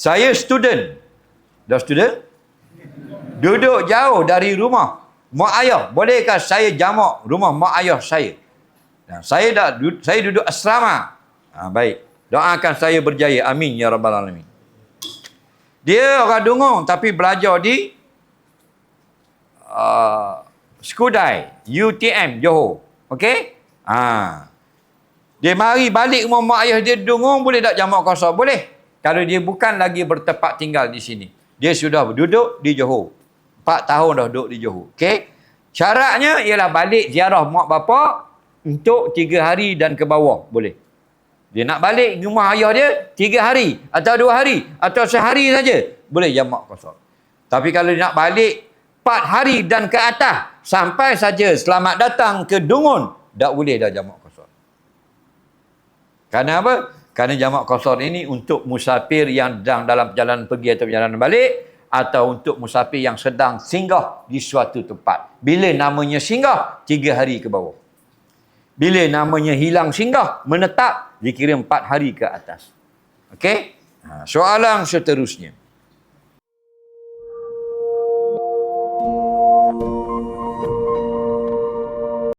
Saya student. Dah student? Duduk jauh dari rumah. Mak ayah. Bolehkah saya jamak rumah mak ayah saya? Nah, saya dah saya duduk asrama. Ha, baik. Doakan saya berjaya. Amin ya rabbal alamin. Dia orang Dungung tapi belajar di uh, Skudai, UTM Johor. Okey? Ha. Dia mari balik rumah mak ayah dia Dungung boleh tak jamak kosong? Boleh. Kalau dia bukan lagi bertempat tinggal di sini. Dia sudah duduk di Johor. 4 tahun dah duduk di Johor. Okey? Syaratnya ialah balik ziarah mak bapak untuk 3 hari dan ke bawah. Boleh. Dia nak balik rumah ayah dia 3 hari atau 2 hari atau sehari saja. Boleh jamak kosong. Tapi kalau dia nak balik 4 hari dan ke atas sampai saja selamat datang ke Dungun, tak boleh dah jamak kosong. Kerana apa? Kerana jamak kosor ini untuk musafir yang sedang dalam perjalanan pergi atau perjalanan balik atau untuk musafir yang sedang singgah di suatu tempat. Bila namanya singgah, tiga hari ke bawah. Bila namanya hilang singgah, menetap, dikira empat hari ke atas. Okey? Ha, soalan seterusnya.